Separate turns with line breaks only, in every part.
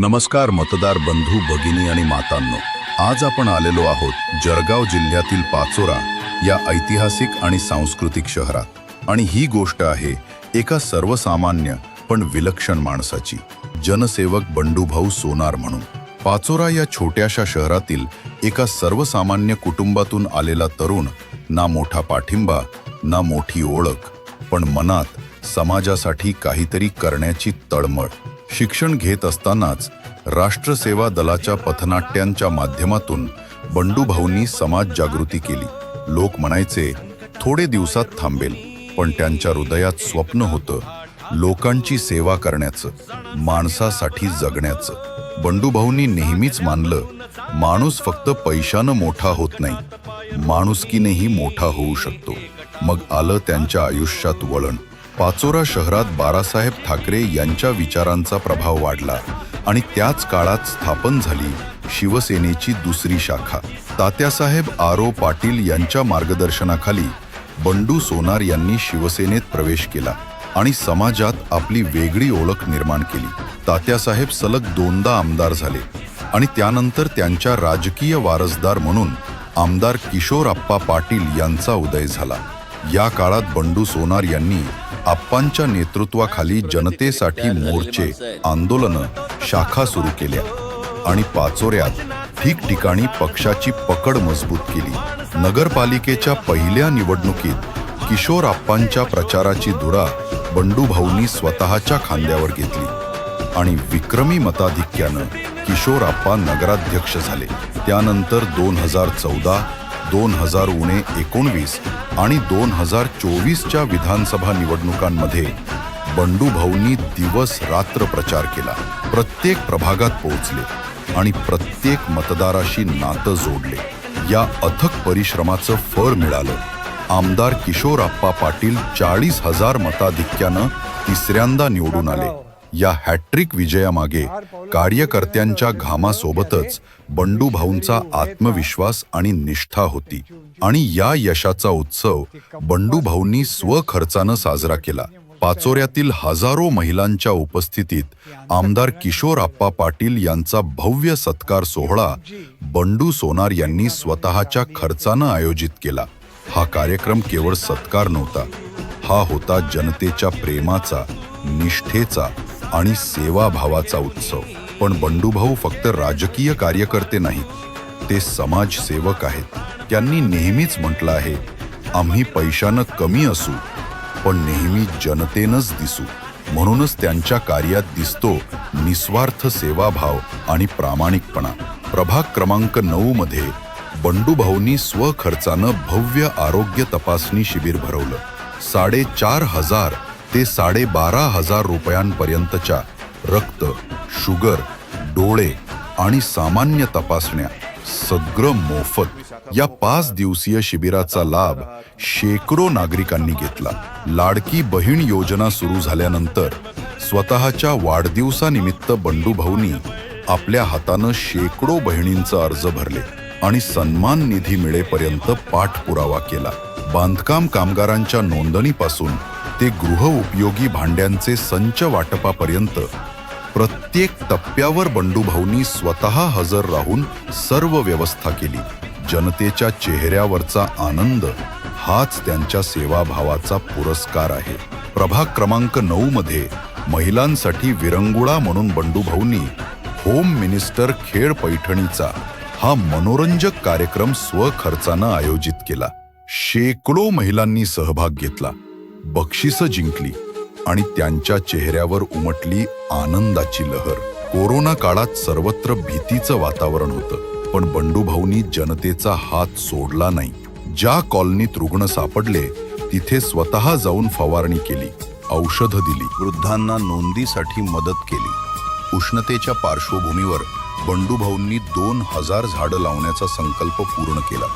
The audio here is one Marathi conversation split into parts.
नमस्कार मतदार बंधू भगिनी आणि मातांनो. आज आपण आलेलो आहोत जळगाव जिल्ह्यातील पाचोरा या ऐतिहासिक आणि सांस्कृतिक शहरात. आणि ही गोष्ट आहे एका सर्वसामान्य पण विलक्षण माणसाची जनसेवक बंडूभाऊ सोनार म्हणून. पाचोरा या छोट्याशा शहरातील एका सर्वसामान्य कुटुंबातून आलेला तरुण ना मोठा पाठिंबा ना मोठी ओळख पण मनात समाजासाठी काहीतरी करण्याची तळमळ. शिक्षण घेत असतानाच राष्ट्रसेवा दलाच्या पथनाट्यांच्या माध्यमातून बंडूभाऊंनी समाज जागृती केली. लोक म्हणायचे थोडे दिवसात थांबेल पण त्यांच्या हृदयात स्वप्न होतं लोकांची सेवा करण्याचं माणसासाठी जगण्याचं. बंडूभाऊंनी नेहमीच मानलं माणूस फक्त पैशानं मोठा होत नाही माणुसकीनेही मोठा होऊ शकतो. मग आलं त्यांच्या आयुष्यात वळण. पाचोरा शहरात बाळासाहेब ठाकरे यांच्या विचारांचा प्रभाव वाढला आणि त्याच काळात स्थापन झाली शिवसेनेची दुसरी शाखा. तात्यासाहेब आरो पाटील यांच्या मार्गदर्शनाखाली बंडू सोनार यांनी शिवसेनेत प्रवेश केला आणि समाजात आपली वेगळी ओळख निर्माण केली. तात्यासाहेब सलग दोनदा आमदार झाले आणि त्यानंतर त्यांच्या राजकीय वारसदार म्हणून आमदार किशोर आप्पा पाटील यांचा उदय झाला. या काळात बंडू सोनार यांनी आप्पांच्या नेतृत्वाखाली जनतेसाठी मोर्चे आंदोलनं शाखा सुरू केल्या आणि पाचोऱ्यात ठिकठिकाणी पक्षाची पकड मजबूत केली. नगरपालिकेच्या पहिल्या निवडणुकीत किशोर आप्पांच्या प्रचाराची धुरा बंडूभाऊंनी स्वतःच्या खांद्यावर घेतली आणि विक्रमी मताधिक्यानं किशोरप्पा नगराध्यक्ष झाले. त्यानंतर दोन हजार चौदा दोन हजार उणे एकोणवीस आणि दोन हजार चोवीसच्या विधानसभा निवडणुकांमध्ये बंडूभाऊंनी दिवस रात्र प्रचार केला. प्रत्येक प्रभागात पोहोचले आणि प्रत्येक मतदाराशी नातं जोडले. या अथक परिश्रमाचं फळ मिळालं. आमदार किशोर आप्पा पाटील चाळीस हजार मताधिक्यानं तिसऱ्यांदा निवडून आले. या हॅट्रिक विजयामागे कार्यकर्त्यांच्या घामासोबतच बंडूभाऊंचा आत्मविश्वास आणि निष्ठा होती. आणि या यशाचा उत्सव बंडूभाऊंनी स्वखर्चानं साजरा केला. पाचोऱ्यातील हजारो महिलांच्या उपस्थितीत आमदार किशोरप्पा पाटील यांचा भव्य सत्कार सोहळा बंडू सोनार यांनी स्वतःच्या खर्चानं आयोजित केला. हा कार्यक्रम केवळ सत्कार नव्हता. हा होता जनतेच्या प्रेमाचा निष्ठेचा आणि सेवाभावाचा उत्सव. पण बंडूभाऊ फक्त राजकीय कार्यकर्ते नाहीत. ते समाजसेवक आहेत. त्यांनी नेहमीच म्हटलं आहे आम्ही पैशानं कमी असू पण नेहमी जनतेनंच दिसू. म्हणूनच त्यांच्या कार्यात दिसतो निस्वार्थ सेवाभाव आणि प्रामाणिकपणा. प्रभाग क्रमांक नऊ मध्ये बंडूभाऊंनी स्वखर्चानं भव्य आरोग्य तपासणी शिबिर भरवलं. साडेचार हजार ते साडेबारा हजार रुपयांपर्यंतच्या रक्त शुगर डोळे आणि सामान्य तपासण्या सगळं मोफत या पाच दिवसीय शिबिराचा लाभ शेकडो नागरिकांनी घेतला. लाडकी बहीण योजना सुरू झाल्यानंतर स्वतःच्या वाढदिवसानिमित्त बंडूभाऊंनी आपल्या हातानं शेकडो बहिणींचा अर्ज भरले आणि सन्मान निधी मिळेपर्यंत पाठपुरावा केला. बांधकाम कामगारांच्या नोंदणीपासून ते गृहउपयोगी भांड्यांचे संच वाटपापर्यंत प्रत्येक टप्प्यावर बंडूभाऊंनी स्वतः हजर राहून सर्व व्यवस्था केली. जनतेच्या चेहऱ्यावरचा आनंद हाच त्यांच्या सेवाभावाचा पुरस्कार आहे. प्रभाग क्रमांक नऊ मध्ये महिलांसाठी विरंगुळा म्हणून बंडूभाऊंनी होम मिनिस्टर खेळ पैठणीचा हा मनोरंजक कार्यक्रम स्वखर्चानं आयोजित केला. शेकडो महिलांनी सहभाग घेतला. बक्षिसं जिंकली आणि त्यांच्या चेहऱ्यावर उमटली आनंदाची लहर. कोरोना काळात सर्वत्र भीतीचं वातावरण होतं पण बंडूभाऊंनी जनतेचा हात सोडला नाही. ज्या कॉलनीत रुग्ण सापडले तिथे स्वतः जाऊन फवारणी केली औषधं दिली. वृद्धांना नोंदीसाठी मदत केली. उष्णतेच्या पार्श्वभूमीवर बंडूभाऊंनी दोन हजार झाडं लावण्याचा संकल्प पूर्ण केला.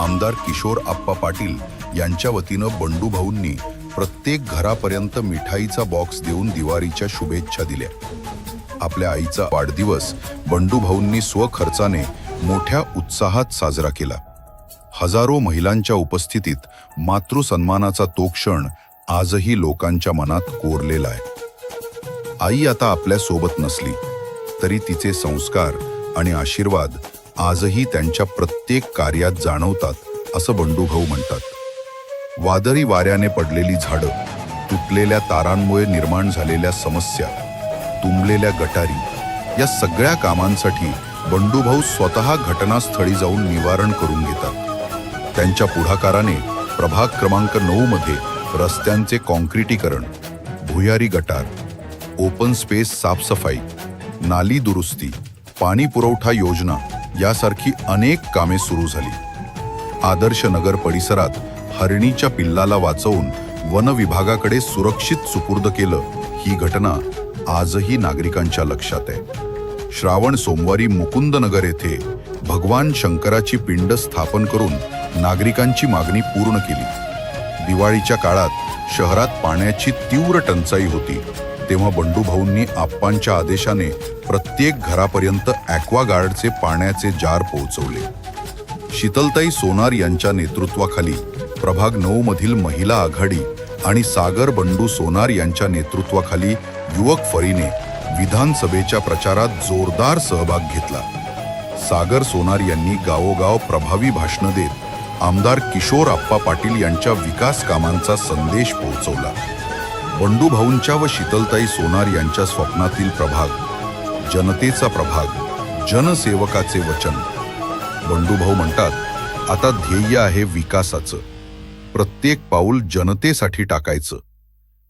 आमदार किशोर आप्पा पाटील यांच्या वतीनं बंडूभाऊंनी प्रत्येक घरापर्यंत मिठाईचा बॉक्स देऊन दिवाळीच्या शुभेच्छा दिल्या. आपल्या आईचा वाढदिवस बंडूभाऊंनी स्वखर्चाने मोठ्या उत्साहात साजरा केला. हजारो महिलांच्या उपस्थितीत मातृसन्मानाचा तो क्षण आजही लोकांच्या मनात कोरलेला आहे. आई आता आपल्यासोबत नसली तरी तिचे संस्कार आणि आशीर्वाद आजही त्यांच्या प्रत्येक कार्यात जाणवतात असं बंडूभाऊ म्हणतात. वादळी वाऱ्याने पडलेली झाडं तुटलेल्या तारांमुळे निर्माण झालेल्या समस्या तुंबलेल्या गटारी या सगळ्या कामांसाठी बंडूभाऊ स्वतः घटनास्थळी जाऊन निवारण करून घेतात. त्यांच्या पुढाकाराने प्रभाग क्रमांक नऊ मध्ये रस्त्यांचे कॉन्क्रिटीकरण भुयारी गटार ओपन स्पेस साफसफाई नाली दुरुस्ती पाणी पुरवठा योजना यासारखी अनेक कामे सुरू झाली. आदर्श नगर परिसरात हरणीच्या पिल्लाला वाचवून वन विभागाकडे सुरक्षित सुपूर्द केलं ही घटना आजही नागरिकांच्या लक्षात आहे. श्रावण सोमवारी मुकुंदनगर येथे भगवान शंकराची पिंड स्थापन करून नागरिकांची मागणी पूर्ण केली. दिवाळीच्या काळात शहरात पाण्याची तीव्र टंचाई होती. तेव्हा बंडूभाऊंनी आप्पांच्या आदेशाने प्रत्येक घरापर्यंत ॲक्वागार्डचे पाण्याचे जार पोहोचवले. शीतलताई सोनार यांच्या नेतृत्वाखाली प्रभाग नऊ मधील महिला आघाडी आणि सागर बंडू सोनार यांच्या नेतृत्वाखाली युवक फळीने विधानसभेच्या प्रचारात जोरदार सहभाग घेतला. सागर सोनार यांनी गावोगाव प्रभावी भाषणं देत आमदार किशोर आप्पा पाटील यांच्या विकास कामांचा संदेश पोहोचवला. बंडूभाऊंच्या व शीतलताई सोनार यांच्या स्वप्नातील प्रभाग जनतेचा प्रभाग जनसेवकाचे वचन. बंडूभाऊ म्हणतात आता ध्येय आहे विकासाचं. प्रत्येक पाऊल जनतेसाठी टाकायचं.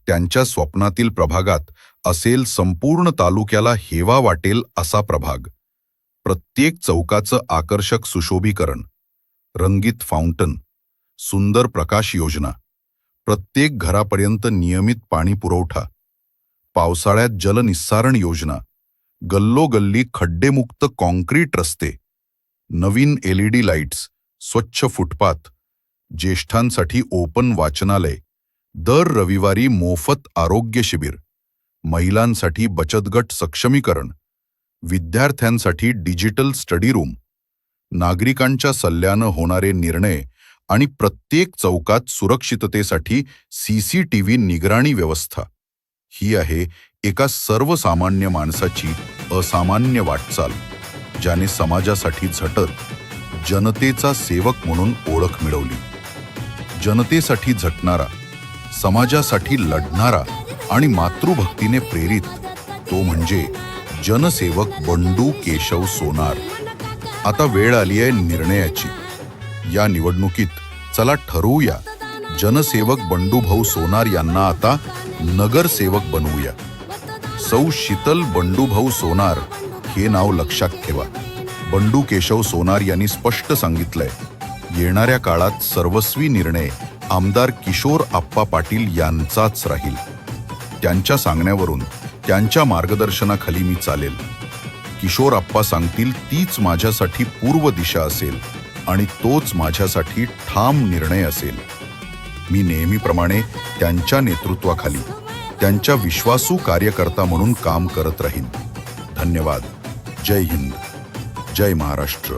त्यांच्या स्वप्नातील प्रभागात असेल संपूर्ण तालुक्याला हेवा वाटेल असा प्रभाग. प्रत्येक चौकाचं आकर्षक सुशोभीकरण. रंगीत फाउंटन. सुंदर प्रकाश योजना. प्रत्येक घरापर्यंत नियमित पाणी पुरवठा पावसाळ्यात जलनिस्सारण योजना गल्लोगल्ली खड्डेमुक्त कॉन्क्रीट रस्ते नवीन एलईडी लाईट्स स्वच्छ फुटपाथ ज्येष्ठांसाठी ओपन वाचनालय दर रविवारी मोफत आरोग्य शिबिर महिलांसाठी बचतगट सक्षमीकरण विद्यार्थ्यांसाठी डिजिटल स्टडी रूम नागरिकांच्या सल्ल्यानं होणारे निर्णय आणि प्रत्येक चौकात सुरक्षिततेसाठी सीसीटीव्ही निगराणी व्यवस्था. ही आहे एका सर्वसामान्य माणसाची असामान्य वाटचाल ज्याने समाजासाठी झटत जनतेचा सेवक म्हणून ओळख मिळवली. जनतेसाठी झटणारा समाजासाठी लढणारा आणि मातृभक्तीने प्रेरित तो म्हणजे जनसेवक बंडू केशव सोनार. आता वेळ आली आहे निर्णयाची. या निवडणुकीत चला ठरवूया. जनसेवक बंडूभाऊ सोनार यांना आता नगरसेवक बनवूया. सौ शीतल बंडूभाऊ सोनार हे नाव लक्षात ठेवा. बंडू केशव सोनार यांनी स्पष्ट सांगितलंय. येणाऱ्या काळात सर्वस्वी निर्णय आमदार किशोर आप्पा पाटील यांचाच राहील. त्यांच्या सांगण्यावरून त्यांच्या मार्गदर्शनाखाली मी चालेल. किशोर आप्पा सांगतील तीच माझ्यासाठी पूर्व दिशा असेल. आणि तोच माझ्यासाठी ठाम निर्णय असेल. मी नेहमीप्रमाणे त्यांच्या नेतृत्वाखाली त्यांच्या विश्वासू कार्यकर्ता म्हणून काम करत राहीन. धन्यवाद. जय हिंद. जय महाराष्ट्र.